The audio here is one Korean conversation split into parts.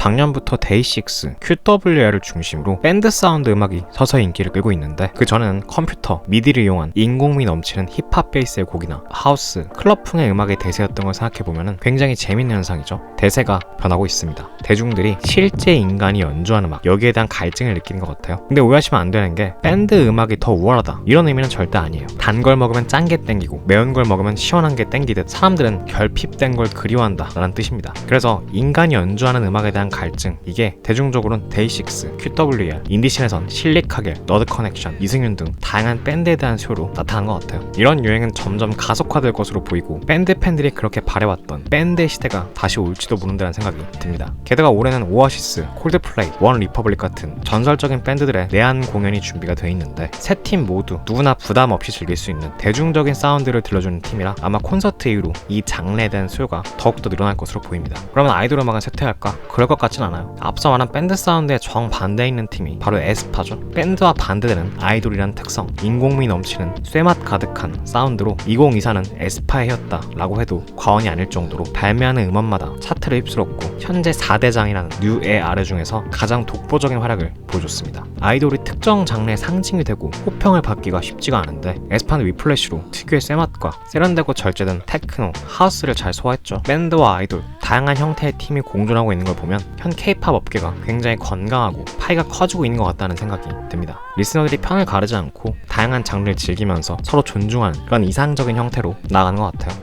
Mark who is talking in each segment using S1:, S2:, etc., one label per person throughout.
S1: 작년부터 데이식스, QWR을 중심으로 밴드 사운드 음악이 서서히 인기를 끌고 있는데 그 전에는 컴퓨터, 미디를 이용한 인공미 넘치는 힙합 베이스의 곡이나 하우스, 클럽풍의 음악의 대세였던 걸 생각해보면 굉장히 재밌는 현상이죠. 대세가 변하고 있습니다. 대중들이 실제 인간이 연주하는 음악, 여기에 대한 갈증을 느끼는 것 같아요. 근데 오해하시면 안 되는 게 밴드 음악이 더 우월하다 이런 의미는 절대 아니에요. 단 걸 먹으면 짠 게 땡기고 매운 걸 먹으면 시원한 게 땡기듯 사람들은 결핍된 걸 그리워한다 라는 뜻입니다. 그래서 인간이 연주하는 음악에 대한 갈증 이게 대중적으로는 데이식스, QWR, 인디신에선 실리카겔, 너드 커넥션, 이승윤 등 다양한 밴드에 대한 수요로 나타난 것 같아요. 이런 유행은 점점 가속화될 것으로 보이고 밴드 팬들이 그렇게 바래왔던 밴드의 시대가 다시 올지도 모른다는 생각이 듭니다. 게다가 올해는 오아시스, 콜드플레이, 원 리퍼블릭 같은 전설적인 밴드들의 내한 공연이 준비가 돼 있는데 세 팀 모두 누구나 부담 없이 즐길 수 있는 대중적인 사운드를 들려주는 팀이라 아마 콘서트 이후로 이 장르에 대한 수요가 더욱더 늘어날 것으로 보입니다. 그러면 아이돌 음악은 쇠퇴할까? 그럴 것 같진 않아요. 앞서 말한 밴드 사운드의 정반대에 있는 팀이 바로 에스파죠. 밴드와 반대되는 아이돌이란 특성, 인공미 넘치는 쇠맛 가득한 사운드로 2024는 에스파의 해였다 라고 해도 과언이 아닐 정도로 발매하는 음원마다 차트를 휩쓸었고 현재 4대장이라는 뉴에 아래 중에서 가장 독보적인 활약을 보여줬습니다. 아이돌이 특정 장르의 상징이 되고 호평을 받기가 쉽지가 않은데 에스파는 위플래시로 특유의 쇠맛과 세련되고 절제된 테크노, 하우스를 잘 소화했죠. 밴드와 아이돌, 다양한 형태의 팀이 공존하고 있는 걸 보면 현 케이팝 업계가 굉장히 건강하고 파이가 커지고 있는 것 같다는 생각이 듭니다. 리스너들이 편을 가르지 않고 다양한 장르를 즐기면서 서로 존중하는 그런 이상적인 형태로 나가는 것 같아요.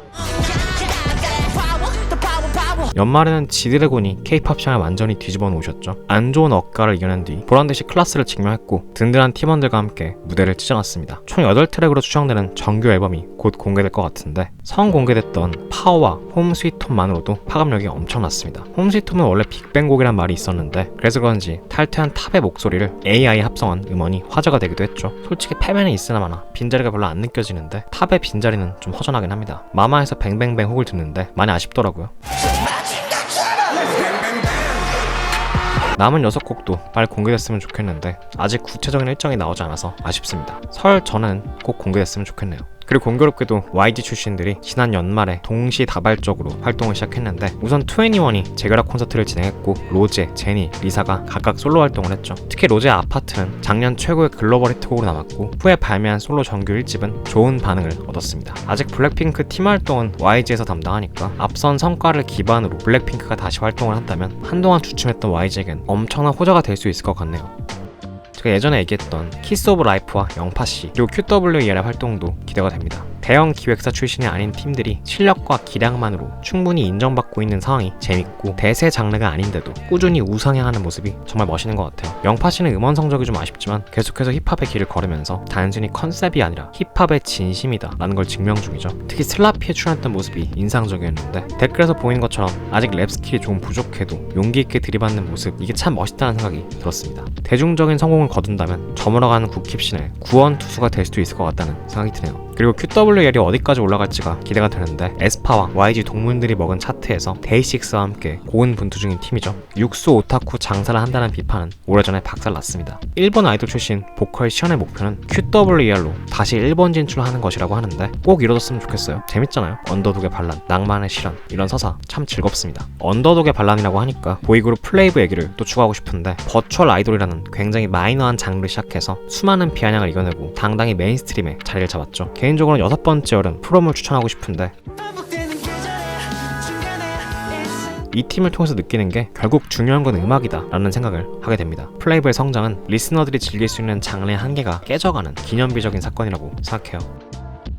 S1: 연말에는 지드래곤이 케이팝 시장을 완전히 뒤집어 놓으셨죠. 안 좋은 억가를 이겨낸 뒤 보란듯이 클래스를 증명했고 든든한 팀원들과 함께 무대를 찢어놨습니다. 총 8트랙으로 추정되는 정규 앨범이 곧 공개될 것 같은데 성 공개됐던 파워와 홈 스위트홈만으로도 파급력이 엄청났습니다. 홈 스위트홈은 원래 빅뱅곡이란 말이 있었는데 그래서 그런지 탈퇴한 탑의 목소리를 AI 합성한 음원이 화제가 되기도 했죠. 솔직히 패배는 있으나 마나 빈자리가 별로 안 느껴지는데 탑의 빈자리는 좀 허전하긴 합니다. 마마에서 뱅뱅뱅 혹을 듣는데 많이 아쉽더라고요. 남은 6곡도 빨리 공개됐으면 좋겠는데 아직 구체적인 일정이 나오지 않아서 아쉽습니다. 설 전엔 꼭 공개됐으면 좋겠네요. 그리고 공교롭게도 YG 출신들이 지난 연말에 동시다발적으로 활동을 시작했는데 우선 2NE1이 재결합 콘서트를 진행했고 로제, 제니, 리사가 각각 솔로 활동을 했죠. 특히 로제의 아파트는 작년 최고의 글로벌 히트곡으로 남았고 후에 발매한 솔로 정규 1집은 좋은 반응을 얻었습니다. 아직 블랙핑크 팀 활동은 YG에서 담당하니까 앞선 성과를 기반으로 블랙핑크가 다시 활동을 한다면 한동안 주춤했던 YG에겐 엄청난 호재가 될 수 있을 것 같네요. 제가 예전에 얘기했던 키스 오브 라이프와 영파씨 그리고 QWER의 활동도 기대가 됩니다. 대형 기획사 출신이 아닌 팀들이 실력과 기량만으로 충분히 인정받고 있는 상황이 재밌고 대세 장르가 아닌데도 꾸준히 우상향하는 모습이 정말 멋있는 것 같아요. 영파 씨는 음원 성적이 좀 아쉽지만 계속해서 힙합의 길을 걸으면서 단순히 컨셉이 아니라 힙합의 진심이다 라는 걸 증명 중이죠. 특히 슬라피에 출연했던 모습이 인상적이었는데 댓글에서 보이는 것처럼 아직 랩 스킬이 좀 부족해도 용기 있게 들이받는 모습 이게 참 멋있다는 생각이 들었습니다. 대중적인 성공을 거둔다면 저물어가는 국힙신의 구원 투수가 될 수도 있을 것 같다는 생각이 드네요. 그리고 QWL이 어디까지 올라갈지가 기대가 되는데 에스파와 YG 동문들이 먹은 차트에서 데이식스와 함께 고은 분투 중인 팀이죠. 육수 오타쿠 장사를 한다는 비판은 오래전에 박살났습니다. 일본 아이돌 출신 보컬 시연의 목표는 QWER로 다시 일본 진출하는 것이라고 하는데 꼭 이뤄졌으면 좋겠어요. 재밌잖아요. 언더독의 반란, 낭만의 실현 이런 서사 참 즐겁습니다. 언더독의 반란이라고 하니까 보이그룹 플레이브 얘기를 또 추가하고 싶은데 버추얼 아이돌이라는 굉장히 마이너한 장르를 시작해서 수많은 비아냥을 이겨내고 당당히 메인스트림에 자리를 잡았죠. 개인적으로는 여섯 번째 여름 프롬을 추천하고 싶은데 이 팀을 통해서 느끼는 게 결국 중요한 건 음악이다 라는 생각을 하게 됩니다. 플레이브의 성장은 리스너들이 즐길 수 있는 장르의 한계가 깨져가는 기념비적인 사건이라고 생각해요.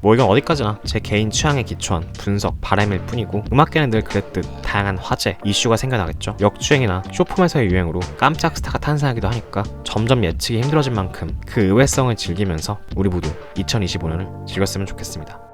S1: 뭐 이건 어디까지나 제 개인 취향에 기초한 분석, 바람일 뿐이고 음악계는 늘 그랬듯 다양한 화제, 이슈가 생겨나겠죠. 역주행이나 쇼폼에서의 유행으로 깜짝 스타가 탄생하기도 하니까 점점 예측이 힘들어진 만큼 그 의외성을 즐기면서 우리 모두 2025년을 즐겼으면 좋겠습니다.